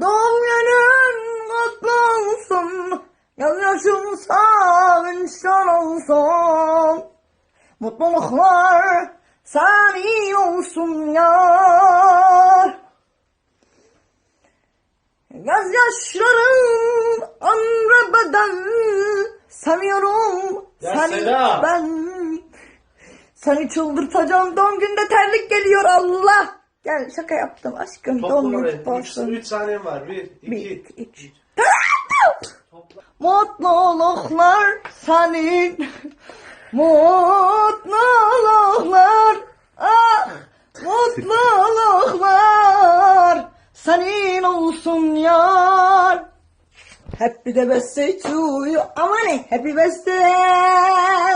Doğum günün kutlu olsun. Yaz yaşın sevinçten olsun. Mutluluklar seni olsun yar. Yaz yaşların ömrü beden Seviyorum Ya seni Seda! ben Seni çıldırtacağım doğum günde terlik geliyor Allah Gel şaka yaptım. Aşkım Topla oraya. kutlu Üç, olsun. üç saniyen var. Bir, iki. Bir, iki, Mutluluklar senin. Mutluluklar. Ah Mutluluklar Senin olsun yar. Happy the birthday to you. Aman Happy birthday